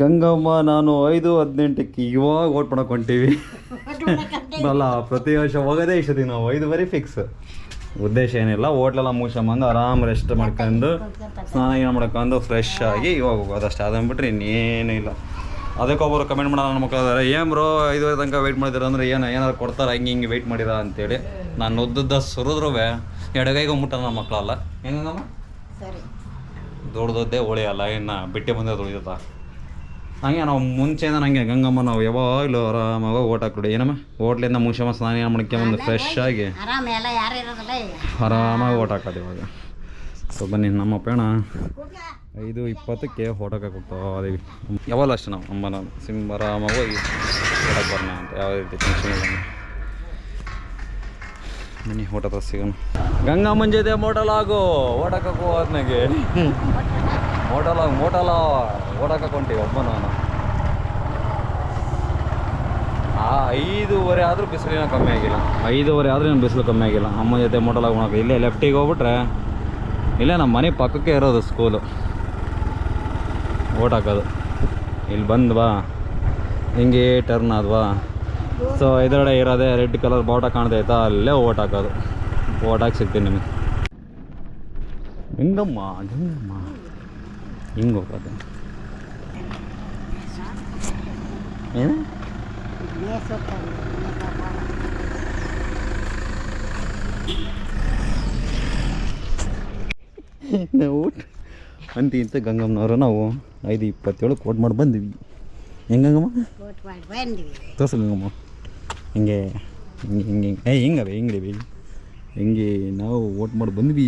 ಗಂಗಮ್ಮ ನಾನು ಐದು ಹದಿನೆಂಟಕ್ಕೆ ಇವಾಗ ಓಟ್ ಮಾಡಕ್ ಹೊಂಟೀವಿ ಅಲ್ಲ ಪ್ರತಿ ವರ್ಷ ಹೋಗೋದೇ ಇಷ್ಟದಿ ನಾವು ಬರಿ ಫಿಕ್ಸ್ ಉದ್ದೇಶ ಏನಿಲ್ಲ ಹೋಟ್ಲೆಲ್ಲ ಮುಗಿಸ್ಕೊಂಬಂದು ಆರಾಮ್ ರೆಸ್ಟ್ ಮಾಡ್ಕೊಂಡು ಸ್ನಾನ ಏನು ಮಾಡ್ಕೊಂಡು ಫ್ರೆಶ್ ಆಗಿ ಇವಾಗ ಹೋಗೋದು. ಅಷ್ಟೇ ಅದನ್ನ ಬಿಟ್ರೆ ಇನ್ನೇನು ಇಲ್ಲ. ಅದಕ್ಕೆ ಒಬ್ಬರು ಕಮೆಂಟ್ ಮಾಡೋಣ ನನ್ನ ಮಕ್ಕಳಾದ್ರೆ ಏನು ಬ್ರೋ ಐದುವರೆ ತನಕ ವೆಯ್ಟ್ ಮಾಡಿದ್ರು ಅಂದ್ರೆ ಏನು ಏನಾದ್ರು ಕೊಡ್ತಾರೆ ಹಿಂಗೆ ಹಿಂಗೆ ವೆಯ್ಟ್ ಮಾಡಿದ ಅಂತೇಳಿ. ನಾನು ಉದ್ದುದ್ದ ಸುರಿದ್ರು ಎಡಗೈಗೆ ಮುಟ್ಟ ನನ್ನ ಮಕ್ಕಳಲ್ಲ. ಏನಮ್ಮ ದೊಡ್ಡದದ್ದೇ ಹೋಳಿ ಅಲ್ಲ ಇನ್ನು ಬಿಟ್ಟೆ ಬಂದೇ ಉಳಿದತ್ತ ಹಂಗೆ ನಾವು ಮುಂಚೆಯಿಂದ ನಂಗೆ ಗಂಗಮ್ಮ ನಾವು ಯಾವಾಗಲೂ ಆರಾಮಾಗಿ ಓಟ್ ಹಾಕ್ಬಿಡಿ. ಏನಮ್ಮ? ಓಟ್ಲಿಂದ ಮುಂಚೆಮ್ಮ ಸ್ನಾನ ಮಾಡ್ಕೊಂಬಂದು ಫ್ರೆಶ್ ಆಗಿ? ಆರಾಮಾಗಿ ಓಟ್ ಹಾಕೋದು ಇವಾಗ. ಸೊ ಬನ್ನಿ ನಮ್ಮ ಪೇಣ ಐದು ಇಪ್ಪತ್ತಕ್ಕೆ ಓಟಕ್ಕೆ ಹೋಗ್ತಾ ಯಾವಾಗ ಅಷ್ಟೇ ನಾವು ಅಮ್ಮ ನಾನು ಸಿಮ್ ಆರಾಮಾಗಿ ಹೋಗಿ ಓಟಕ್ಕೆ ಬರೋಣ ಅಂತ ಯಾವ ರೀತಿ ಟೆನ್ಷನ್ ಇಲ್ಲ. ಬನ್ನಿ ಓಟ ಸಿಗೋಣ. ಗಂಗಮ್ಮನ ಜೊತೆ ಮೋಟಲ್ ಆಗು ಓಟಕ್ಕೆ ಹೋದ್ನಾಗೆ. ಮೋಟಲ್ ಆಗಿ ಮೋಟಲ ಹೊಂಟೀವಿ ನಾನು. ಆ ಐದೂವರೆ ಆದರೂ ಬಿಸಿಲಿನ ಕಮ್ಮಿ ಆಗಿಲ್ಲ. ಐದೂವರೆ ಆದ್ರೂ ಏನು ಬಿಸಿಲು ಕಮ್ಮಿ ಆಗಿಲ್ಲ. ಅಮ್ಮ ಜೊತೆ ಮೋಟಲ್ ಹೋಗೋಕೆ ಇಲ್ಲೇ ಲೆಫ್ಟಿಗೆ ಹೋಗ್ಬಿಟ್ರೆ, ಇಲ್ಲೇ ನಮ್ಮ ಮನೆ ಪಕ್ಕಕ್ಕೆ ಇರೋದು ಸ್ಕೂಲು ಓಟ್ ಹಾಕೋದು ಇಲ್ಲಿ ಬಂದ್ವಾ ಹಿಂಗೆ ಟರ್ನ್ ಆದ್ವಾ ಸೊ ಇದರಡೆ ಇರೋದೇ ರೆಡ್ ಕಲರ್ ಬಾವುಟ ಕಾಣ್ತೈತಾ ಅಲ್ಲೇ ಓಟ್ ಹಾಕೋದು ಓಟ್ ಹಾಕಿ ಸಿಗ್ತೀನಿ ನಿಮಗೆ. ಹಿಂಗಮ್ಮ ಗಂಗಮ್ಮ ಹಿಂಗೆ ಹೋಗೋದು ಏನು ನಾವು ಅಂತ ಇಂತ ಗಂಗಮ್ಮನವರು ನಾವು ಐದು ಇಪ್ಪತ್ತೇಳು ಕೋಟ್ ಮಾಡಿ ಬಂದ್ವಿ. ಹೆಂಗಂಗಮ್ಮ ತೋರ್ಸ ಗಂಗಮ್ಮ ಹಿಂಗೆ? ಹಿಂಗೆ ಹಿಂಗೆ ಹಿಂಗೆ? ಏ ಹಿಂಗವೆ ಹಿಂಗೆ ಹಿಂಗೆ? ನಾವು ಓಟ್ ಮಾಡಿ ಬಂದ್ವಿ.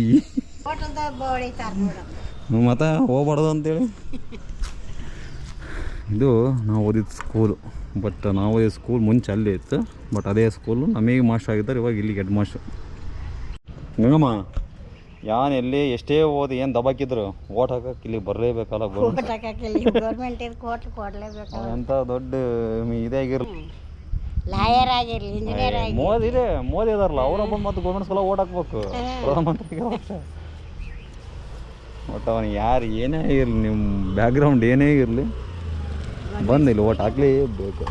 ಮತ್ತೆ ಹೋಗ್ಬಾರ್ದು ಅಂತೇಳಿ. ಇದು ನಾವು ಓದಿದ ಸ್ಕೂಲು ಬಟ್ ನಾವು ಓದಿದ ಸ್ಕೂಲ್ ಮುಂಚೆ ಅಲ್ಲೇ ಇತ್ತು. ಬಟ್ ಅದೇ ಸ್ಕೂಲು ನಮಗೆ ಮಾಸ್ಟರ್ ಆಗಿದ್ದಾರೆ ಇವಾಗ ಇಲ್ಲಿಗೆ ಹೆಡ್ ಮಾಸ್ಟರ್ ಗಂಗಮ್ಮ ಯಾನ್ ಎಲ್ಲಿ ಎಷ್ಟೇ ಓದಿ ಏನು ದಬಾಕಿದ್ರು ಓಟ್ ಹಾಕಕ್ಕೆ ಇಲ್ಲಿ ಬರಲೇಬೇಕಲ್ಲ ಎಂಥ ದೊಡ್ಡ ಇದೇ ಆಗಿರಲಿ. ಲಾಯರ್ ಆಗಿರ್ಲಿ ಮೋದಿ ಇದೆ ಮೋದಿ ಇದಾರಲ್ಲ ಅವ್ರ ಬಂದು ಮತ್ತೆ ಗೌರ್ಮೆಂಟ್ ಸ್ಕೂಲ ಓಟ್ ಹಾಕ್ಬೇಕು. ಪ್ರಧಾನಮಂತ್ರಿಗೆ ಒಟ್ಟು ಅವನು ಯಾರು ಏನೇ ಇರಲಿ ನಿಮ್ಮ ಬ್ಯಾಕ್ಗ್ರೌಂಡ್ ಏನೇ ಇರಲಿ, ಬಂದು ಇಲ್ಲಿ ಓಟ್ ಹಾಕ್ಲೇಬೇಕು.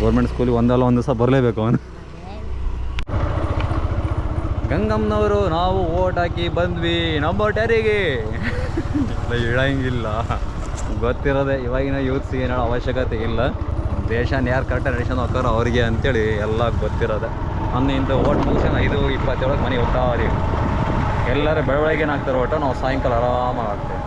ಗೌರ್ಮೆಂಟ್ ಸ್ಕೂಲಿಗೆ ಒಂದಲ್ಲ ಒಂದು ದಿವಸ ಬರಲೇಬೇಕು ಅವನು. ಗಂಗಮ್ಮನವರು ನಾವು ಓಟ್ ಹಾಕಿ ಬಂದ್ವಿ. ನಮ್ಮ ಯಾರಿಗೆ ಇಳಂಗಿಲ್ಲ ಗೊತ್ತಿರೋದೆ, ಇವಾಗಿನ ಯೂತ್ಸ್ ಏನೋ ಅವಶ್ಯಕತೆ ಇಲ್ಲ. ದೇಶನ ಯಾರು ಕರೆಕ್ಟಾಗಿ ನಡೆಸೋ ಹೋಗ್ತಾರೋ ಅವ್ರಿಗೆ ಅಂತೇಳಿ ಎಲ್ಲ ಗೊತ್ತಿರೋದೆ. ಇಂಥ ಓಟ್ ಮುಗಿಸ್ಕೊಂಡು ಐದು, ಇಪ್ಪತ್ತೇಳಕ್ಕೆ ಮನೆಗೆ ಹೋಗ್ತಾವ್ರಿ ಎಲ್ಲರೂ ಬೆಳವಣಿಗೆ ಏನಾಗ್ತಾರೆ ಒಟ್ಟು ನಾವು ಸಾಯಂಕಾಲ ಆರಾಮಾಗಿ ಆಗ್ತೇವೆ.